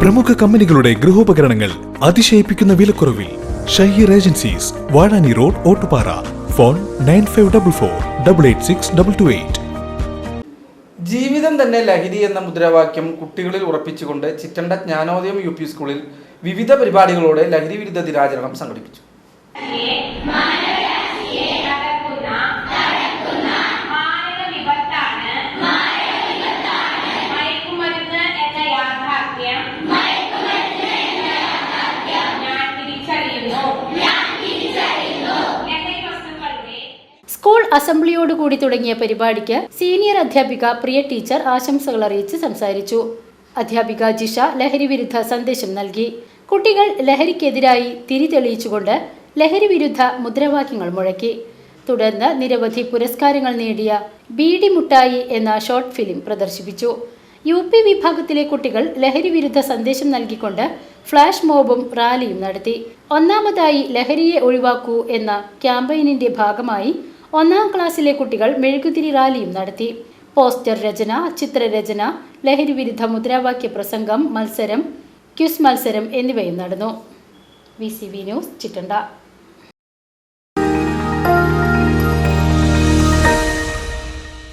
പ്രമുഖ കമ്പനികളുടെ ഗൃഹോപകരണങ്ങൾ അതിശയിപ്പിക്കുന്ന വിലക്കുറവിൽ Shaheer agencies Vazhani road Ottupara. Phone nine five double four double eight six double two eight. ജീവിതം തന്നെ ലഹരി എന്ന മുദ്രാവാക്യം കുട്ടികളിൽ ഉറപ്പിച്ചുകൊണ്ട് ചിറ്റണ്ട ജ്ഞാനോദയം യു പി സ്കൂളിൽ വിവിധ പരിപാടികളോടെ ലഹരി വിരുദ്ധ ദിനാചരണം സംഘടിപ്പിച്ചു. സ്കൂൾ അസംബ്ലിയോടുകൂടി തുടങ്ങിയ പരിപാടിക്ക് സീനിയർ അധ്യാപിക പ്രിയ ടീച്ചർ ആശംസകൾ അറിയിച്ച് സംസാരിച്ചു. അധ്യാപിക ജിഷ ലഹരി വിരുദ്ധ സന്ദേശം നൽകി. കുട്ടികൾ ലഹരിക്കെതിരായി തിരിതെളിയിച്ചുകൊണ്ട് ലഹരി വിരുദ്ധ മുദ്രാവാക്യങ്ങൾ മുഴക്കി. തുടർന്ന് നിരവധി പുരസ്കാരങ്ങൾ നേടിയ ബീഡി മുട്ടായി എന്ന ഷോർട്ട് ഫിലിം പ്രദർശിപ്പിച്ചു. യു പി വിഭാഗത്തിലെ കുട്ടികൾ ലഹരി വിരുദ്ധ സന്ദേശം നൽകിക്കൊണ്ട് ഫ്ലാഷ് മോബും റാലിയും നടത്തി. ഒന്നാമതായി ലഹരിയെ ഒഴിവാക്കൂ എന്ന ക്യാമ്പയിനിന്റെ ഭാഗമായി ഒന്നാം ക്ലാസ്സിലെ കുട്ടികൾ മെഴുകുതിരി റാലിയും നടത്തി. പോസ്റ്റർ രചന ചിത്രരചന ലഹരി വിരുദ്ധ മുദ്രാവാക്യ പ്രസംഗം മത്സരം ക്യുസ് മത്സരം എന്നിവയും നടന്നു. V C V news Chittanda.